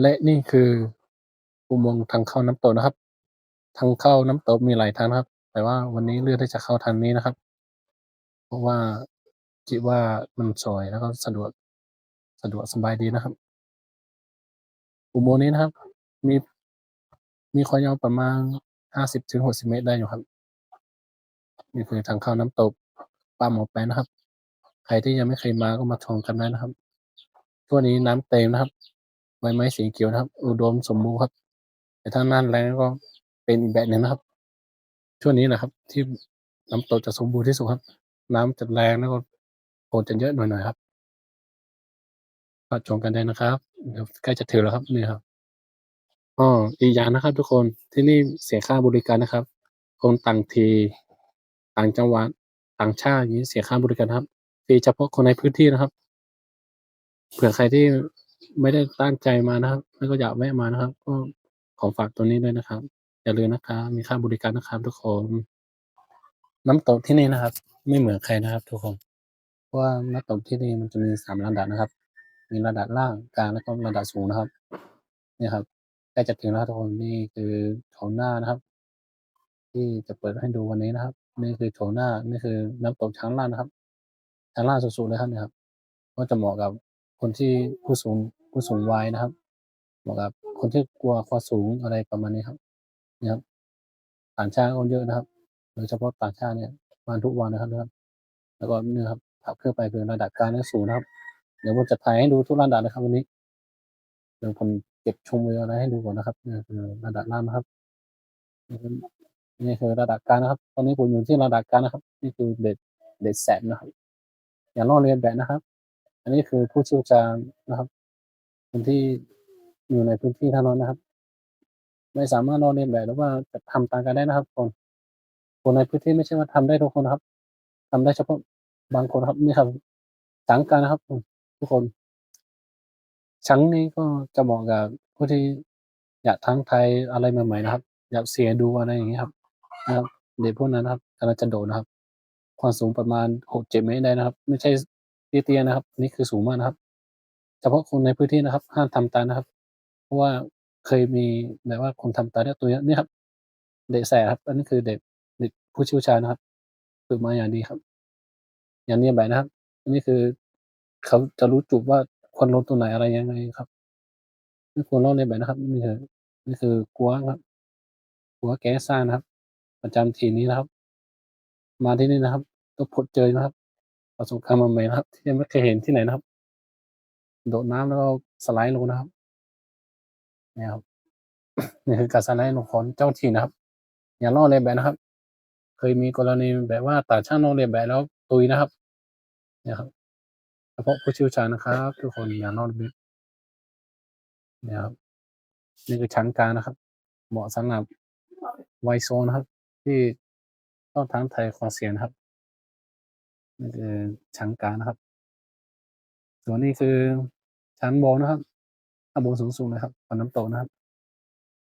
และนี่คืออุโมงค์ทางเข้าน้ำตกนะครับ ทางเข้าน้ำตกมีหลายทางนะครับ แต่ว่าวันนี้เลือกที่จะเข้าทางนี้นะครับ เพราะว่าคิดว่ามันสวยแล้วก็สะดวกสะดวกสบายดีนะครับ อุโมงค์นี้นะครับ มีมีความยาวประมาณห้าสิบถึงหกสิบเมตรได้อยู่ครับ นี่คือทางเข้าน้ำตกป่าหมอแปะนะครับ ใครที่ยังไม่เคยมาก็มาชมกันได้นะครับ ทั่วนี้น้ำเต็มนะครับ ใบไม้สีเขียวนะครับ อุดมสมบูรณ์ครับ แต่ถ้าหน้าแล้งก็เป็นอีกแบบหนึ่งนะครับ ช่วงนี้นะครับ ที่น้ำตกจะสมบูรณ์ที่สุดครับ น้ำจะแรงแล้วก็ฝนจะเยอะหน่อยๆครับมาชมกันได้นะครับเดี๋ยวใกล้จะถึงแล้วครับนี่ครับอ๋ออีกอย่างนะครับ ทุกคนที่นี่เสียค่าบริการนะครับ คนต่างทีต่างจังหวัดต่างชาติอย่างนี้เสียค่าบริการครับฟรีเฉพาะคนในพื้นที่นะครับ เผื่อใครที่ ไม่ได้ตั้งใจมานะครับ แล้วก็อยากแวะมานะครับ ก็ขอฝากตัวนี้ด้วยนะครับ อย่าลืมนะครับ มีค่าบริการนะครับทุกคน น้ำตกที่นี่นะครับ ไม่เหมือนใครนะครับ ทุกคน เพราะว่าน้ำตกที่นี่มันจะมีสามระดับนะครับ มีระดับล่างกลางแล้วก็ระดับสูงนะครับ เนี่ยครับใกล้จะถึงแล้วครับทุกคนนี่คือโถงหน้านะครับ ที่จะเปิดให้ดูวันนี้นะครับ นี่คือโถงหน้านี่คือน้ำตกชั้นล่างนะครับชั้นล่างสุดๆเลยครับเนี่ยครับ ก็จะเหมาะกับ คนที่ผู้สูงผู้สูงวัยนะครับเหมาะกับคนที่กลัวความสูงอะไรประมาณนี้ครับเนี่ยครับต่างชาติก็เยอะนะครับโดยเฉพาะต่างชาติเนี่ยมาทุกวันนะครับนะครับ แล้วก็นี่ครับขับเคลื่อนไปคือระดับกางและสูงนะครับ เดี๋ยวผมจะถ่ายให้ดูทุกระดับนะครับวันนี้เดี๋ยวผมเก็บชมวิวอะไรให้ดูก่อนนะครับนี่คือระดับล่างนะครับนี่คือระดับกางนะครับ ตอนนี้ผมอยู่ที่ระดับกางนะครับ นี่คือเด็ดเด็ดแสบนะครับ อย่าลอกเลียนแบบนะครับ นนี้คือผู้เชี่ยวชาญนะครับ คนที่อยู่ในพื้นที่เท่านั้นนะครับ ไม่สามารถลอกเลียนแบบหรือว่าจะทำตามกันได้นะครับ คน คนในพื้นที่ไม่ใช่ว่าทำได้ทุกคนนะครับทำได้เฉพาะบางคนครับนี่ครับสังการนะครับทุกคน ชั้งนี้ก็จะเหมาะกับผู้ที่อยากทั้งไทยอะไรใหม่ๆนะครับ อยากเสียดูอะไรอย่างนี้ครับ นะครับเด็กพวกนั้นนะครับกำลังจะโดดนะครับ ความสูงประมาณหกเจ็ดเมตรได้นะครับ ไม่ใช่ เตี้ยๆนะครับ นี่คือสูงมากนะครับ เฉพาะคนในพื้นที่นะครับ ห้ามทำตานะครับ เพราะว่าเคยมีแบบว่าคนทำตาเนี่ยตัวนี้นี่ครับ เด็กแสบครับ อันนี้คือเด็กเด็กผู้เชี่ยวชาญนะครับฝึกมาอย่างดีครับ อย่างนียนแบบนะครับ อันนี้คือเขาจะรู้จุดว่าควรลงตรงไหนอะไรยังไงครับไม่ควรลงในแบบนะครับ นี่คือนี่คือกัวครับกัวแก๊สซ่านะครับ ประจำทีนี้นะครับ มาที่นี่นะครับ ต้องพบเจอนะครับ ประสบการณ์ใหม่ๆนะครับ ที่ยังไม่เคยเห็นที่ไหนนะครับ โดดน้ำแล้วก็สไลด์ลงนะครับนี่ครับนี่คือการสไลด์ลงของเจ้าถิ่นนะครับ อย่าลอกเลียนแบบนะครับ เคยมีกรณีแบบว่าต่างชาติลอกเลียนแบบแล้วตุยนะครับนี่ครับเฉพาะผู้เชี่ยวชาญนะครับทุกคนอย่าลอกเลียนแบบเนี่ยครับนี่คือชั้นกลางนะครับ เหมาะสำหรับไวโซนนะครับ ที่ต้องทั้งไทยคอเสียนะครับ นี่คือชั้นกลางนะครับ ส่วนนี้คือชั้นบนนะครับข้างบนสูงๆนะครับบนน้ำตกนะครับ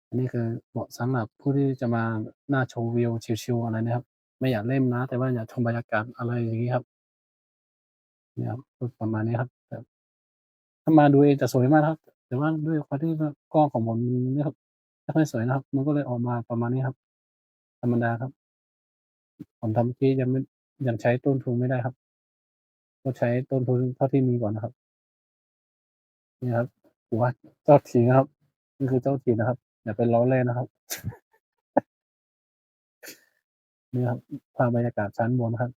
อันนี้คือเหมาะสำหรับผู้ที่จะมาหน้าชมวิวชิลๆอะไรนะครับ ไม่อยากเล่นนะ แต่ว่าอยากชมบรรยากาศอะไรอย่างนี้ครับเนี่ยครับประมาณนี้ครับแต่ถ้ามาดูเองจะสวยมากครับ แต่ว่าด้วยความที่กล้องของผมมันไม่ครับไม่ค่อยสวยนะครับ มันก็เลยออกมาประมาณนี้ครับ ธรรมดาครับผมทำเมื่ยังไม่ ยังใช้ต้นทุนไม่ได้ครับ ก็ใช้ต้นทุนเท่าที่มีก่อนนะครับ นี่ครับหัวเจ้าถิ่นนะครับ นี่คือเจ้าถิ่นนะครับ อย่าไปล้อเล่นนะครับ นี่ครับภาพบรรยากาศชั้นบนครับ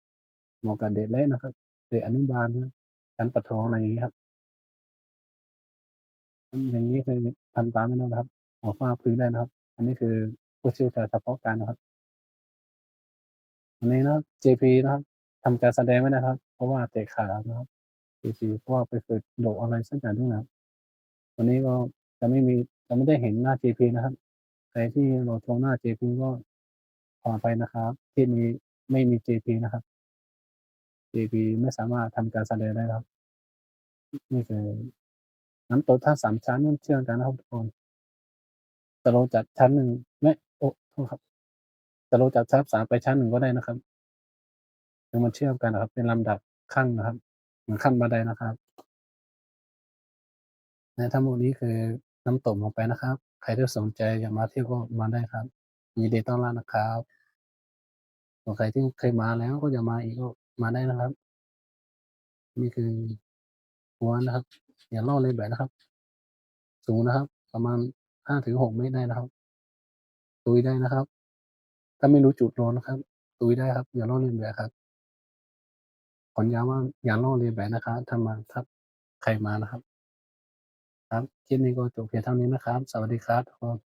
เหมาะกับเด็กเล่นนะครับ เด็กอนุบาลนะชั้นประถมอะไรอย่างนี้ครับ อย่างนี้คือทำตามไม่ได้นะครับหัวฟ้าพื้นได้นะครับ อันนี้คือผู้เชี่ยวชาญเฉพาะการนะครับ อันนี้นะครับ JP นะครับทำการแสดงไว้นะครับ เพราะว่าเตะขานะครับ JP เพราะว่าไปฝึกโดดอะไรสักอย่างด้วยนะครับ วันนี้ก็จะไม่มีจะไม่ได้เห็นหน้า JP นะครับ ใครที่รอชมหน้า JP ก็ขอไปนะครับ ที่นี้ไม่มี JP นะครับ JP ไม่สามารถทำการแสดงได้ครับ นี่คือน้ำตกทั้งสามชั้นนั่นเชื่อมกันนะครับทุกคนจะลงจากชั้นหนึ่งไม่โอ้โทษครับ จะลงจากชั้นสามไปชั้นหนึ่งก็ได้นะครับคือมันเชื่อมกันนะครับ เป็นลำดับขั้นนะครับเหมือนขั้นบันไดนะครับในทั้งหมดนี้คือน้ำตกลงไปนะครับ ใครที่สนใจอยากมาเที่ยวก็มาได้ครับยินดีต้อนรับนะครับส่วนใครที่เคยมาแล้วก็อยากมาอีกก็มาได้นะครับ นี่คือหัวนะครับ อย่าล่อเลยแบบนะครับ สูงนะครับ ประมาณห้าถึงหกเมตรได้นะครับตุยได้นะครับ ถ้าไม่รู้จุดโดนนะครับตุยได้ครับ อย่าล่อเลียนแบบครับขอย้ำว่าอย่าล่อเลียนแบบนะครับถ้ามาครับ ใครมานะครับ ครับคลิปนี้ก็จบเพียงเท่านี้นะครับ สวัสดีครับทุกคน